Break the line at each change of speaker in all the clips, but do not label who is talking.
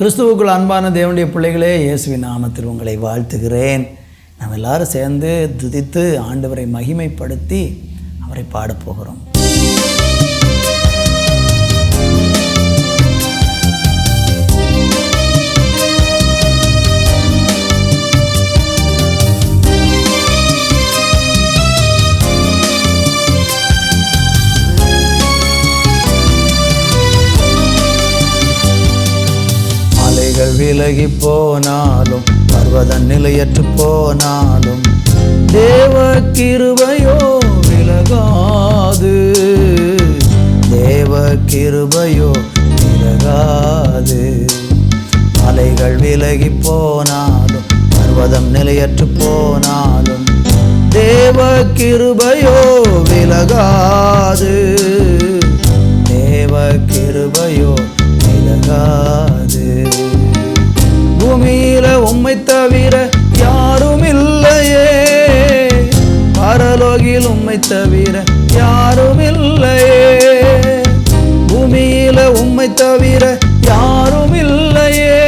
கிறிஸ்துவுக்குள் அன்பான தேவனுடைய பிள்ளைகளே இயேசுவின் நாமத்தில் உங்களை வாழ்த்துகிறேன். நாம் எல்லாரும் சேர்ந்து துதித்து ஆண்டவரை மகிமைப்படுத்தி அவரை பாடப் விலகி போனாலும் பர்வதம் நிலையற்று போனாலும் தேவ கிருபையோ விலகாது. தேவ கிருபையோ விலகாது. மலைகள் விலகி போனாலும் பர்வதம் நிலையற்று போனாலும் தேவ கிருபையோ விலகாது. உம்மை தவிர யாரும் இல்லையே.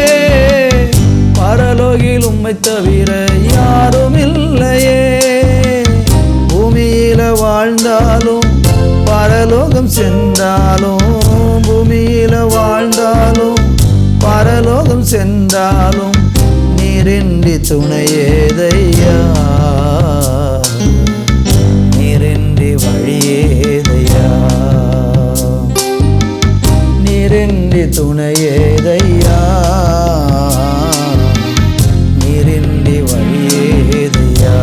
பரலோகில் உம்மை தவிர யாரும் இல்லையே. பூமியில வாழ்ந்தாலும் பரலோகம் சென்றாலும் பூமியில வாழ்ந்தாலும் பரலோகம் சென்றாலும் நீரின்றி துணையேதையா துணையேதையா நீரின்றி வழியேதையா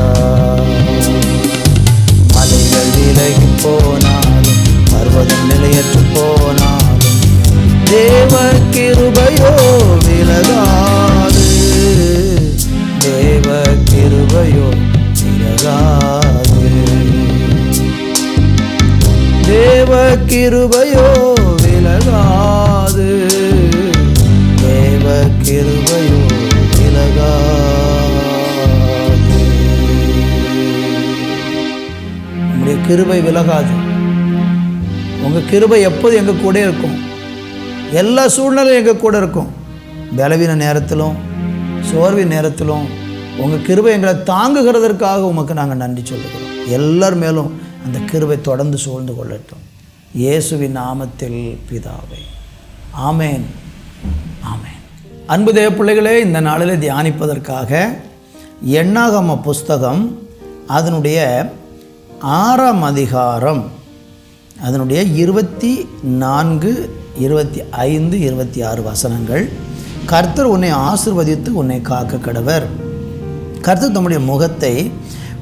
மலைகள் விலகி போனாலும் பர்வதம் நிலையற்று போனாலும் தேவ கிருபையோ விலகாது. தேவ கிருபையோ விலகாது. தேவ கிருபையோ கிருபை விலகாது. உங்கள் கிருபை எப்போது எங்கள் கூட இருக்கும்? எல்லா சூழ்நிலையும் எங்கள் கூட இருக்கும். பலவீன நேரத்திலும் சோர்வின் நேரத்திலும் உங்கள் கிருபை எங்களை தாங்குகிறதற்காக உமக்கு நாங்கள் நன்றி சொல்லுகிறோம். எல்லார் மேலும் அந்த கிருபை தொடர்ந்து சூழ்ந்து கொள்ளட்டும். இயேசுவின் நாமத்தில் பிதாவை. ஆமேன். ஆமேன். அன்பு தேவ பிள்ளைகளே இந்த நாளில் தியானிப்பதற்காக எண்ணாகம புஸ்தகம் அதனுடைய ஆறாம் அதிகாரம் அதனுடைய இருபத்தி நான்கு இருபத்தி ஐந்து இருபத்தி ஆறு வசனங்கள். கர்த்தர் உன்னை ஆசிர்வதித்து உன்னை காக்க கடவர். கர்த்தர் தம்முடைய முகத்தை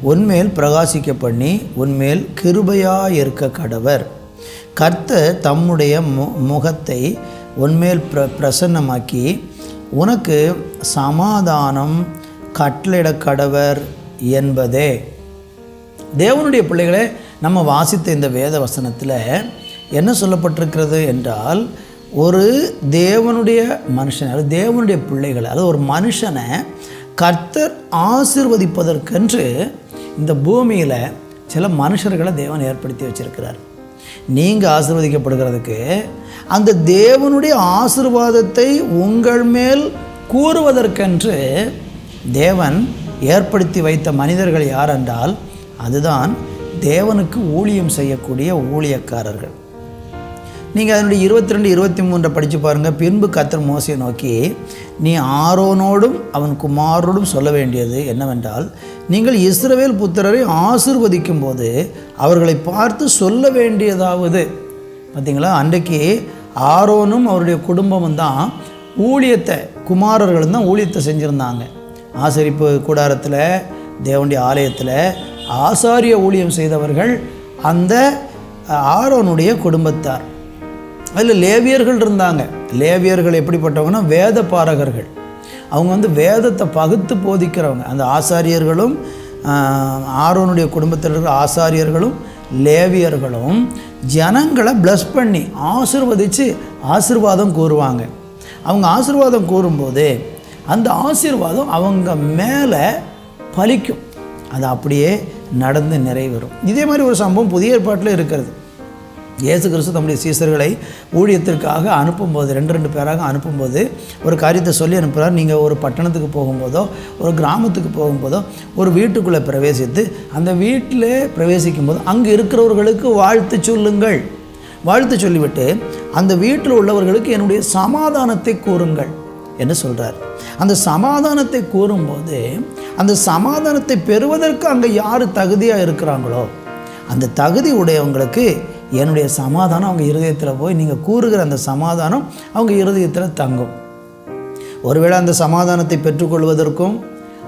உன்மேல் பிரகாசிக்க பண்ணி உன்மேல் கிருபையாக இருக்க கடவர். கர்த்தர் தம்முடைய மு முகத்தை உன்மேல் பிர பிரசன்னமாக்கி உனக்கு சமாதானம் கட்டளிட கடவர் என்பதே. தேவனுடைய பிள்ளைகளை நம்ம வாசித்த இந்த வேத வசனத்தில் என்ன சொல்லப்பட்டிருக்கிறது என்றால் ஒரு தேவனுடைய மனுஷன் அதாவது தேவனுடைய பிள்ளைகள் அதாவது ஒரு மனுஷனை கர்த்தர் ஆசிர்வதிப்பதற்கென்று இந்த பூமியில் சில மனுஷர்களை தேவன் ஏற்படுத்தி வச்சிருக்கிறார். நீங்கள் ஆசிர்வதிக்கப்படுகிறதுக்கு அந்த தேவனுடைய ஆசிர்வாதத்தை உங்கள் மேல் கூறுவதற்கென்று தேவன் ஏற்படுத்தி வைத்த மனிதர்கள் யார் என்றால் அதுதான் தேவனுக்கு ஊழியம் செய்யக்கூடிய ஊழியக்காரர்கள். நீங்கள் அதனுடைய இருபத்தி ரெண்டு இருபத்தி மூன்றை படித்து பாருங்கள் பின்பு கத்தர் மோசையை நோக்கி நீ ஆரோனோடும் அவன் குமாரோடும் சொல்ல வேண்டியது என்னவென்றால் நீங்கள் இஸ்ரவேல் புத்திரரை ஆசிர்வதிக்கும் போது அவர்களை பார்த்து சொல்ல வேண்டியதாவது. பார்த்தீங்களா அன்றைக்கு ஆரோனும் அவருடைய குடும்பமும் தான் ஊழியத்தை குமாரர்களும் தான் ஊழியத்தை செஞ்சுருந்தாங்க. ஆசரிப்பு கூடாரத்தில் தேவனுடைய ஆலயத்தில் ஆசாரிய ஊழியம் செய்தவர்கள் அந்த ஆரோனுடைய குடும்பத்தார். அதில் லேவியர்கள் இருந்தாங்க. லேவியர்கள் எப்படிப்பட்டவங்கன்னா வேத பாரகர்கள். அவங்க வந்து வேதத்தை பகுத்து போதிக்கிறவங்க. அந்த ஆசாரியர்களும் ஆரோனுடைய குடும்பத்தில் இருக்கிற ஆசாரியர்களும் லேவியர்களும் ஜனங்களை ப்ளஸ் பண்ணி ஆசிர்வதித்து ஆசிர்வாதம் கூறுவாங்க அவங்க ஆசிர்வாதம் கூறும்போது அந்த ஆசீர்வாதம் அவங்க மேலே பலிக்கும். அது அப்படியே நடந்து நிறைவேறும். இதே மாதிரி ஒரு சம்பவம் புதிய ஏற்பாட்டில் இருக்கிறது. இயேசு கிறிஸ்து தம்முடைய சீசர்களை ஊழியத்திற்காக அனுப்பும்போது ரெண்டு ரெண்டு பேராக அனுப்பும்போது ஒரு காரியத்தை சொல்லி அனுப்புகிறார் நீங்கள் ஒரு பட்டணத்துக்கு போகும்போதோ ஒரு கிராமத்துக்கு போகும்போதோ ஒரு வீட்டுக்குள்ளே பிரவேசித்து அந்த வீட்டில் பிரவேசிக்கும் போது அங்கே இருக்கிறவர்களுக்கு வாழ்த்து சொல்லுங்கள். வாழ்த்து சொல்லிவிட்டு அந்த வீட்டில் உள்ளவர்களுக்கு என்னுடைய சமாதானத்தை கூறுங்கள் என்று சொல்கிறார் அந்த சமாதானத்தை கூறும்போது அந்த சமாதானத்தை பெறுவதற்கு அங்கே யார் தகுதியாக இருக்கிறாங்களோ அந்த தகுதி உடையவங்களுக்கு என்னுடைய சமாதானம் அவங்க இருதயத்தில் போய் நீங்கள் கூறுகிற அந்த சமாதானம் அவங்க இருதயத்தில் தங்கும். ஒருவேளை அந்த சமாதானத்தை பெற்றுக்கொள்வதற்கும்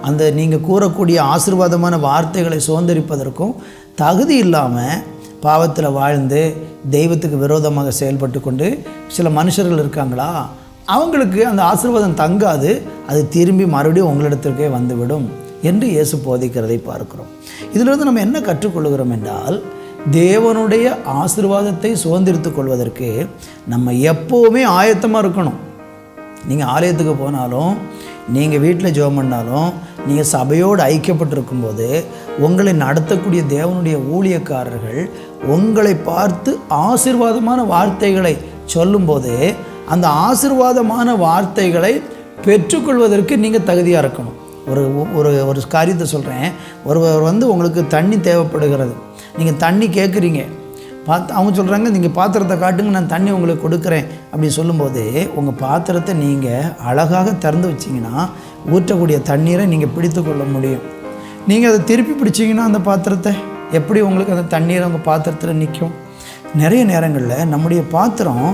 அந்த நீங்கள் கூறக்கூடிய ஆசீர்வாதமான வார்த்தைகளை சுதந்திரிப்பதற்கும் தகுதி இல்லாமல் பாவத்தில் வாழ்ந்து தெய்வத்துக்கு விரோதமாக செயல்பட்டு கொண்டு சில மனுஷர்கள் இருக்காங்களா? அவங்களுக்கு அந்த ஆசீர்வாதம் தங்காது அது திரும்பி மறுபடியும் உங்களிடத்திற்கே வந்துவிடும் என்று இயேசு போதிக்கிறதை பார்க்கிறோம். இதிலிருந்து நம்ம என்ன கற்றுக்கொள்கிறோம் என்றால் தேவனுடைய ஆசீர்வாதத்தை சுதந்திரித்து கொள்வதற்கு நம்ம எப்போவுமே ஆயத்தமாக இருக்கணும். நீங்கள் ஆலயத்துக்கு போனாலும் நீங்கள் வீட்டில் ஜெபம் பண்ணாலும் நீங்கள் சபையோடு ஐக்கியப்பட்டிருக்கும்போது உங்களை நடத்தக்கூடிய தேவனுடைய ஊழியக்காரர்கள் உங்களை பார்த்து ஆசீர்வாதமான வார்த்தைகளை சொல்லும்போது அந்த ஆசீர்வாதமான வார்த்தைகளை பெற்றுக்கொள்வதற்கு நீங்கள் தகுதியாக இருக்கணும். ஒரு ஒரு ஒரு காரியத்தை சொல்கிறேன் ஒருவர் வந்து உங்களுக்கு தண்ணி தேவைப்படுகிறது. நீங்கள் தண்ணி கேட்குறீங்க பார்த்து அவங்க சொல்கிறாங்க நீங்கள் பாத்திரத்தை காட்டுங்க நான் தண்ணி உங்களுக்கு கொடுக்குறேன். அப்படின்னு சொல்லும்போது உங்கள் பாத்திரத்தை நீங்கள் அழகாக திறந்து வச்சிங்கன்னா ஊற்றக்கூடிய தண்ணீரை நீங்கள் பிடித்து கொள்ள முடியும். நீங்கள் அதை திருப்பி பிடிச்சிங்கன்னா அந்த பாத்திரத்தை எப்படி உங்களுக்கு அந்த தண்ணீரை உங்கள் பாத்திரத்தில் நிற்கும் நிறைய நேரங்களில் நம்முடைய பாத்திரம்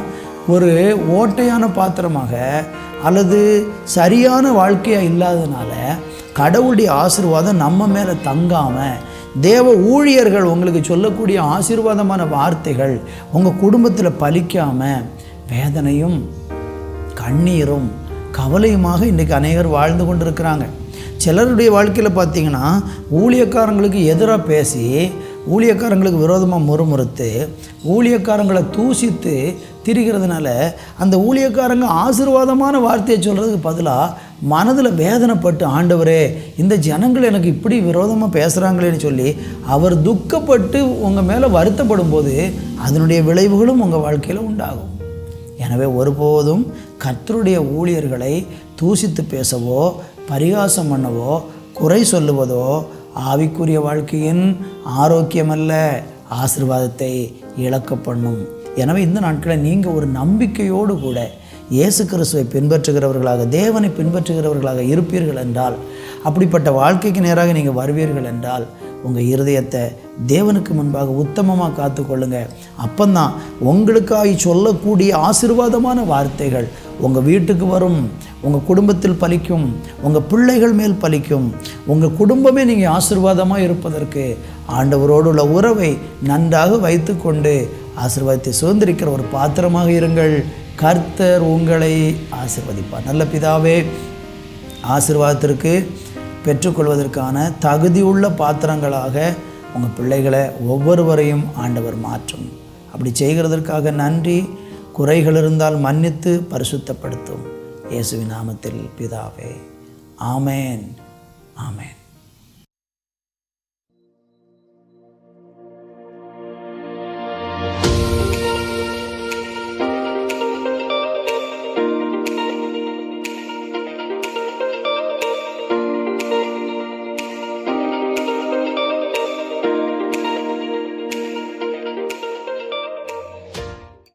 ஒரு ஓட்டையான பாத்திரமாக அல்லது சரியான வாழ்க்கையாக இல்லாதனால கடவுளுடைய ஆசீர்வாதம் நம்ம மேலே தங்காமல் தேவ ஊழியர்கள் உங்களுக்கு சொல்லக்கூடிய ஆசீர்வாதமான வார்த்தைகள் உங்கள் குடும்பத்தில் பலிக்காமல் வேதனையும் கண்ணீரும் கவலையுமாக இன்றைக்கி அநேகர் வாழ்ந்து கொண்டு இருக்கிறாங்க சிலருடைய வாழ்க்கையில் பார்த்தீங்கன்னா ஊழியக்காரங்களுக்கு எதிராக பேசி ஊழியக்காரங்களுக்கு விரோதமாக முறுமுறுத்து ஊழியக்காரங்களை தூசித்து திரிகிறதுனால அந்த ஊழியக்காரங்க ஆசீர்வாதமான வார்த்தையை சொல்கிறதுக்கு பதிலாக மனதில் வேதனைப்பட்டு ஆண்டவரே இந்த ஜனங்கள் எனக்கு இப்படி விரோதமாக பேசுகிறாங்களேன்னு சொல்லி அவர் துக்கப்பட்டு உங்கள் மேலே வருத்தப்படும் போது அதனுடைய விளைவுகளும் உங்கள் வாழ்க்கையில் உண்டாகும். எனவே ஒருபோதும் கர்த்தருடைய ஊழியர்களை தூசித்து பேசவோ பரிகாசம் பண்ணவோ குறை சொல்லுவதோ ஆவிக்குரிய வாழ்க்கையின் ஆரோக்கியமல்ல ஆசிர்வாதத்தை இழக்க பண்ணும் எனவே இந்த நாட்களில் நீங்கள் ஒரு நம்பிக்கையோடு கூட இயேசு கிறிஸ்துவை பின்பற்றுகிறவர்களாக தேவனை பின்பற்றுகிறவர்களாக இருப்பீர்கள் என்றால் அப்படிப்பட்ட வாழ்க்கைக்கு நேராக நீங்கள் வருவீர்கள் என்றால் உங்கள் இருதயத்தை தேவனுக்கு முன்பாக உத்தமமாக காத்துக்கொள்ளுங்க. அப்பந்தான் உங்களுக்காய் சொல்லக்கூடிய ஆசீர்வாதமான வார்த்தைகள் உங்கள் வீட்டுக்கு வரும் உங்கள் குடும்பத்தில் பலிக்கும் உங்கள் பிள்ளைகள் மேல் பலிக்கும் உங்கள் குடும்பமே நீங்கள் ஆசீர்வாதமாக இருப்பதற்கு ஆண்டவரோடு உள்ள உறவை நன்றாக வைத்துக்கொண்டு ஆசிர்வாதத்தை சுதந்திரிக்கிற ஒரு பாத்திரமாக இருங்கள். கர்த்தர் உங்களை ஆசிர்வதிப்பார். நல்ல பிதாவே ஆசிர்வாதத்திற்கு பெற்றுக்கொள்வதற்கான தகுதியுள்ள பாத்திரங்களாக உங்கள் பிள்ளைகளை ஒவ்வொருவரையும் ஆண்டவர் மாற்றும். அப்படி செய்கிறதற்காக நன்றி. குறைகள் இருந்தால் மன்னித்து பரிசுத்தப்படுத்தும். இயேசுவின் நாமத்தில் பிதாவே. ஆமேன். ஆமேன்.